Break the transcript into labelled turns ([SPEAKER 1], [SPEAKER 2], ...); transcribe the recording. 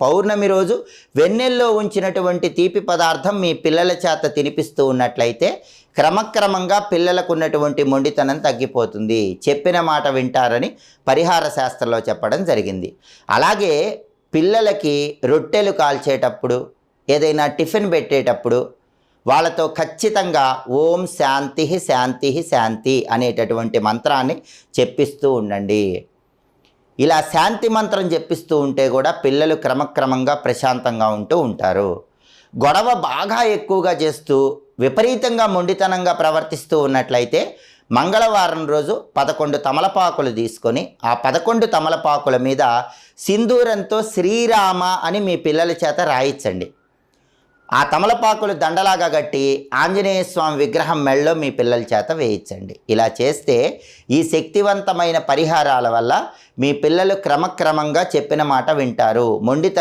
[SPEAKER 1] పౌర్ణమి రోజు వెన్నెల్లో ఉంచినటువంటి తీపి పదార్థం మీ పిల్లల చేత తినిపిస్తూ ఉన్నట్లయితే క్రమక్రమంగా పిల్లలకు ఉన్నటువంటి మొండితనం తగ్గిపోతుంది. చెప్పిన మాట వింటారని పరిహార శాస్త్రంలో చెప్పడం జరిగింది. అలాగే పిల్లలకి రొట్టెలు కాల్చేటప్పుడు ఏదైనా టిఫిన్ పెట్టేటప్పుడు వాళ్ళతో ఖచ్చితంగా ఓం శాంతి శాంతి శాంతి అనేటటువంటి మంత్రాన్ని చెప్పిస్తూ ఉండండి. ఇలా శాంతి మంత్రం చెప్పిస్తూ ఉంటే కూడా పిల్లలు క్రమక్రమంగా ప్రశాంతంగా ఉంటూ ఉంటారు. గొడవ బాగా ఎక్కువగా చేస్తూ విపరీతంగా మొండితనంగా ప్రవర్తిస్తూ ఉన్నట్లయితే మంగళవారం రోజు పదకొండు తమలపాకులు తీసుకొని ఆ పదకొండు తమలపాకుల మీద సింధూరంతో శ్రీరామ అని మీ పిల్లల చేత రాయించండి. ఆ తమలపాకులు దండలాగా కట్టి ఆంజనేయ స్వామి విగ్రహం మెళ్ళలో మీ పిల్లల చేత వేయించండి. ఇలా చేస్తే ఈ శక్తివంతమైన పరిహారాల వల్ల మీ పిల్లలు క్రమక్రమంగా చెప్పిన మాట వింటారు. మొండిత